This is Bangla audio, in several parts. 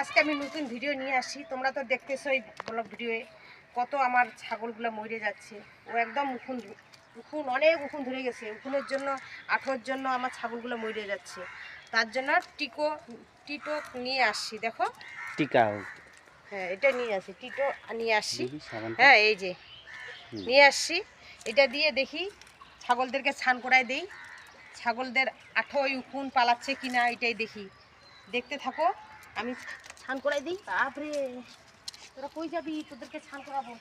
আজকে আমি নতুন ভিডিও নিয়ে আসি। তোমরা তো দেখতেছো এই ব্লগ ভিডিওয়ে কত আমার ছাগলগুলো মরে যাচ্ছে। ও একদম উকুন উখুন অনেক উখুন ধরে গেছে। উখুনের জন্য আঠোর জন্য আমার ছাগলগুলো মরে যাচ্ছে। তার জন্য টিকো টিটো নিয়ে আসছি দেখো। টিকা হ্যাঁ এটা নিয়ে আসি টিটো নিয়ে সাবানটা। হ্যাঁ এই যে। নিয়ে আসছি এটা দিয়ে দেখি ছাগলদেরকে স্নান করাই দেই। ছাগলদের আঠোই উকুন পালাচ্ছে কিনা এটাই দেখি। দেখতে থাকো। আমি ছান করাই দিই। বাপরে, তোরা কই যাবি? তোদেরকে ছান করাবো।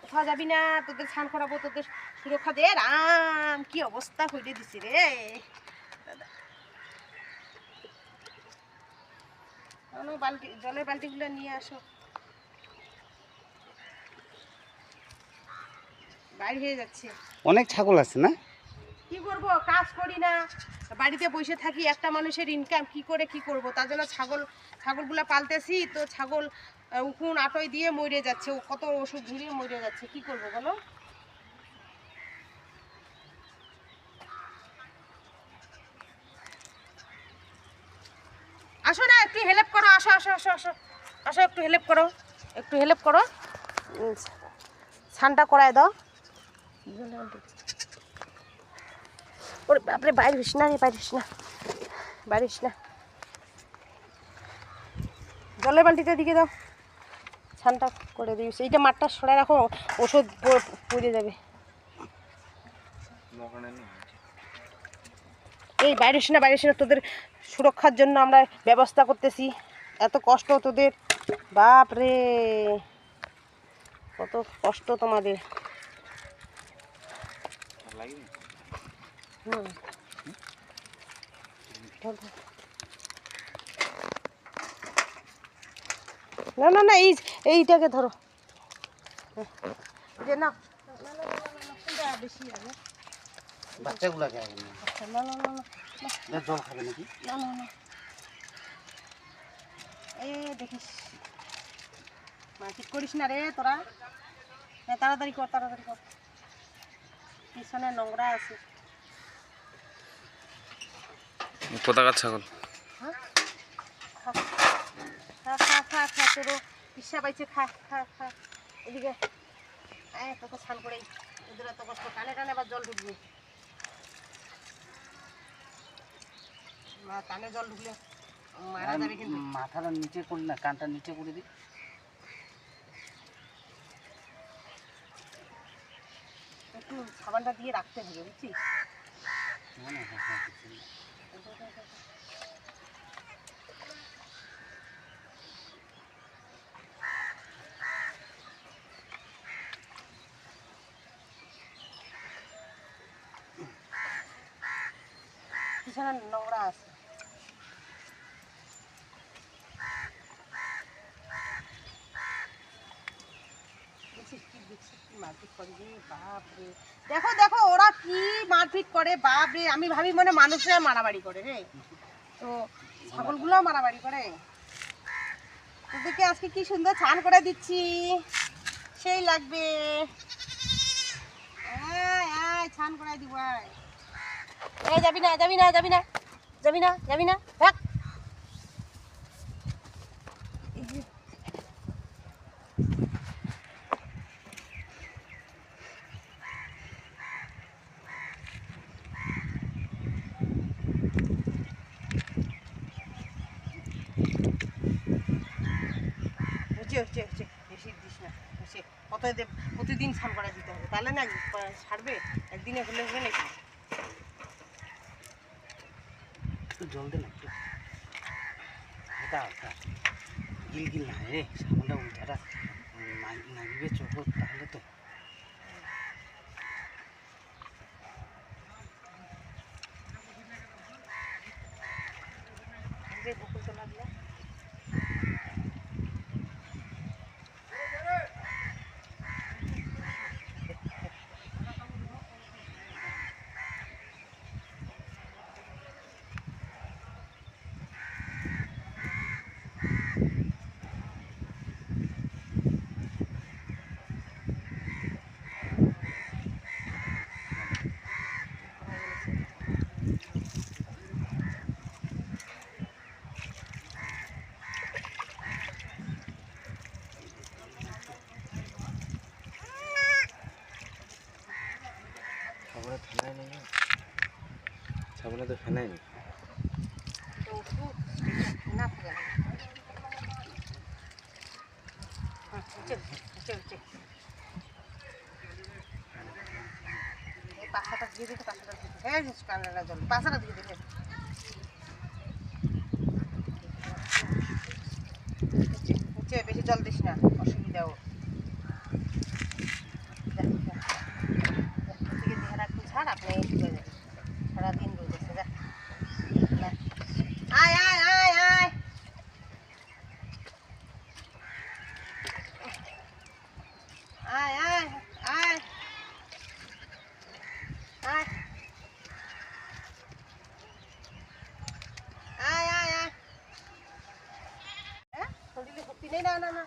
কোথাও যাবি না? তোদের ছান করাবো, তোদের সুরক্ষা দে। রাম, কি অবস্থা হইতে দিছি রে। দাদা। বালতি, জলের বালতিগুলো নিয়ে আসো। বাইরে হয়ে যাচ্ছে। অনেক ছাগল আছে না? কি করব? কাজ করি না। বাড়িতে বসে থাকি, একটা মানুষের ইনকাম কি করে, কি করব? তার জন্য ছাগল, ছাগলগুলো পালতেছি, তো ছাগল উকুন আটই দিয়ে মরে যাচ্ছে। কত ওষুধ ঝুড়িয়ে মরে যাচ্ছে। কি করব বলো? আসো না, একটু হেল্প করো। আসো আসো আসো আসো। আসো, একটু হেল্প করো। একটু হেল্প করো। স্নানটা করায় দাও। ওরে বাপরে, বাইরে হইস না রে, বাইরে না। বাইরে না। জলের বালতিটা দিকে দাও। ছানটা করে দিস এইটা মাঠটা সরাই রাখো, ওষুধ পড়ে যাবে। এই বাইরে না বাইরে না, তোদের সুরক্ষার জন্য আমরা ব্যবস্থা করতেছি। এত কষ্ট তোদের। বাপ রে কত কষ্ট তোমাদের। না না না এই এইটাকে ধরো। যে না না, বাচ্চাগুলাকে। আচ্ছা না না না না। জল খাবে নাকি? না না না। এ দেখিস। মারপিট করিস না রে তোরা। তাড়াতাড়ি কর তাড়াতাড়ি কর। পিছনে নোংরা আছে। কোথাকার ছাগল হ্যাঁ পাইছে খা খা খা এদিকে করে এত কষ্ট কানে কানে আবার জল কানে জল ঢুকলে মারা যাবে কিন্তু মাথাটা নিচে করি না কানটা নিচে করে দিই একটু সাবানটা দিয়ে রাখতে হবে বুঝছিস পিছনে নোংরা আছে দেখছিস কি দেখছিস কি দেখো দেখো, ওরা কি মারপিট করে বাপ রে আমি ভাবি মনে মানুষরা মারামারি করে রে তো ছাগলগুলোও মারামারি করে। তোদেরকে আজকে কি সুন্দর ছান করে দিচ্ছি। সেই লাগবে। ছান করে দিব যাবি না যাবি না যাবি না। যাবি না যাবি না। হচ্ছে হচ্ছে হচ্ছে বেশি দিস না হচ্ছে দেব? প্রতিদিন স্নান করা দিতে হবে। তাহলে না, ছাড়বে? একদিনে হলে হবে নাকি? একটু জল দে না, একটু। হালকা গিল গিল না রে সামনটা উল্টাটা। নাগিবে চোখ তাহলে তো। এখানে তো ফেনাই নেই। বেশি জল দিস না। Ne ne ne ne? Ne?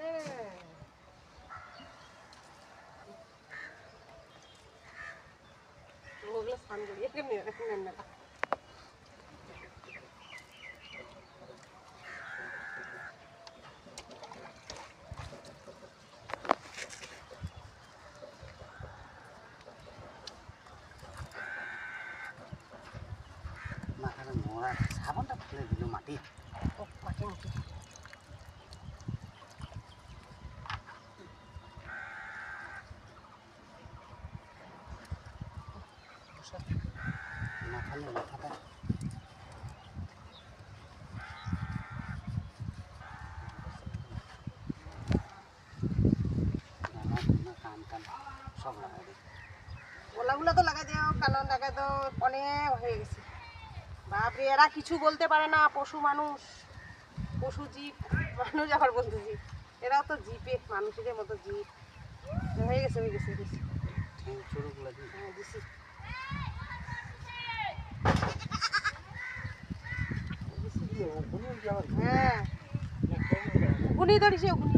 Leyla anana. Oğlu sandım, yetmiyor. সাবানটা ফেলে দিল মাটি। না ফেলে মাথাটা। সব লাগাই দিই গোলাগুলো তো লাগাই দিও কালো লাগাই তো অনেক হয়ে গেছে। বাপরে এরা কিছু বলতে পারে না পশু মানুষ পশু জীব মানুষ আবার জীব। এরাও তো জীবে মানুষের মতো জীব। হয়ে গেছে হয়ে গেছে হয়ে দিছি। হ্যাঁ। উকুনি ধরিছে উকুনি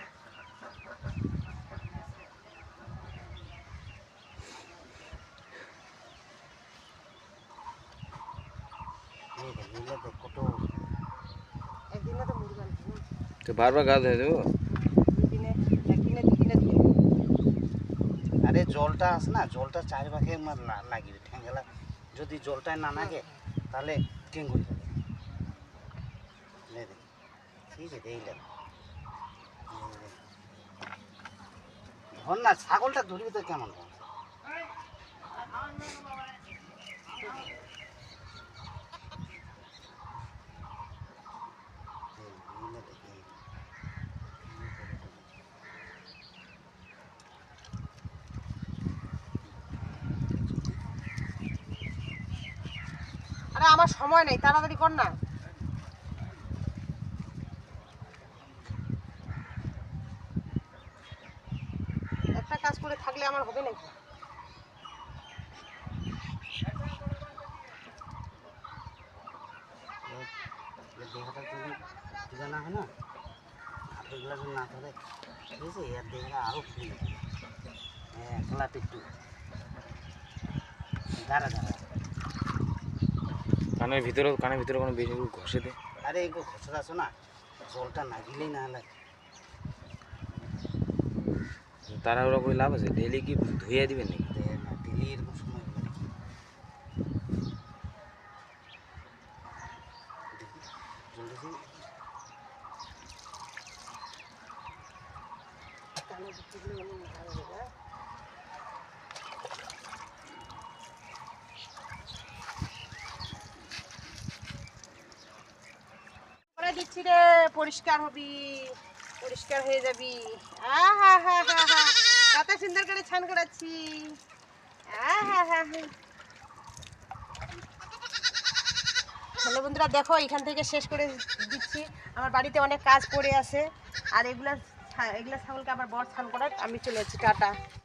তো বারবার গা ধুয়ে দেবো। আরে জলটা আছে না জলটা চারিপাশে আমার লা- লাগিয়ে ঠ্যাঙ্গেলা যদি জলটায় না লাগে তাহলে কেঙ্গুরি যাবে। ঠিক আছে এই এই দেখ। ধর না ছাগলটা ধরবি তো কেমন ধর এই, এই নে দেখ, এই। আরে আমার সময় নেই, তাড়াতাড়ি কর না। একটা কাজ করে থাকলে আমার হবে নাকি? যে যদি না হয় না? যদি না ধরে ঠিক আছে, এর দেহটা আরও ফুলে দাঁড়া দাঁড়া। কানের ভিতরে কানের ভিতরে কোনো বেশি একটু ঘষে দে। আরে এগুলো ঘষে আছো না জলটা না গিলেই না তারা ওরা করে লাভ আছে? ডেলি কি ধুয়ে দিবেন নাকি? না এরকম সময় হবে নাকি জলদি হ্যাঁ? দিচ্ছি রে পরিষ্কার হবি, পরিষ্কার হয়ে যাবি। আহা সুন্দর করে ছান করাচ্ছি। হ্যালো বন্ধুরা, দেখো, এখান থেকে শেষ করে দিচ্ছি। আমার বাড়িতে অনেক কাজ পড়ে আছে। আর এগুলা এগুলা ছাগলকে আবার বর স্নান করার আমি চলে যাচ্ছি, টাটা।